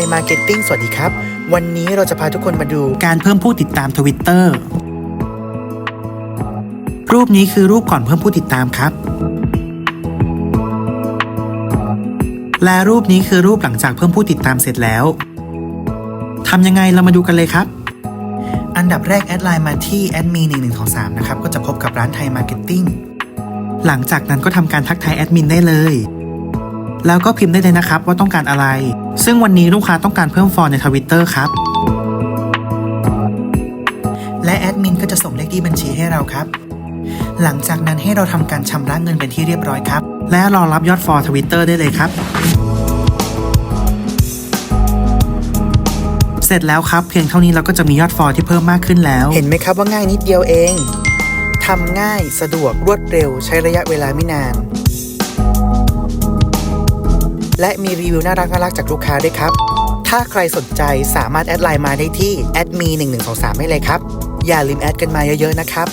ยมาร์เก็ตติ้งสวัสดีครับ วันนี้เราจะพาทุกคนมาดูการเพิ่มผู้ติดตามทวิตเตอร์รูปนี้คือรูปก่อนเพิ่มผู้ติดตามครับ และรูปนี้คือรูปหลังจากเพิ่มผู้ติดตามเสร็จแล้วทำยังไงเรามาดูกันเลยครับ อันดับแรกแอดไลน์มาที่แอดมี1123นะครับ ก็จะพบกับร้านไทยมาร์เก็ตติ้งหลังจากนั้นก็ทำการทักทายแอดมินได้เลย แล้วก็พิมพ์ได้เลยนะครับว่าต้องการอะไร ซึ่งวันนี้ลูกค้าต้องการเพิ่มฟอลในทวิตเตอร์ครับ และแอดมินก็จะส่งเลขที่บัญชีให้เราครับ หลังจากนั้นให้เราทำการชำระเงินเป็นที่เรียบร้อยครับ และรอรับยอดฟอลทวิตเตอร์ได้เลยครับเสร็จแล้วครับเพียงเท่านี้เราก็จะมียอดฟอลที่เพิ่มมากขึ้นแล้ว เห็นไหมครับว่าง่ายนิดเดียวเองทำง่ายสะดวกรวดเร็วใช้ระยะเวลาไม่นาน และมีรีวิวน่ารักน่ารักจากลูกค้าด้วยครับ ถ้าใครสนใจสามารถแอดไลน์มาได้ที่แอดมี1123ได้เลยครับ อย่าลืมแอดกันมาเยอะๆนะครับ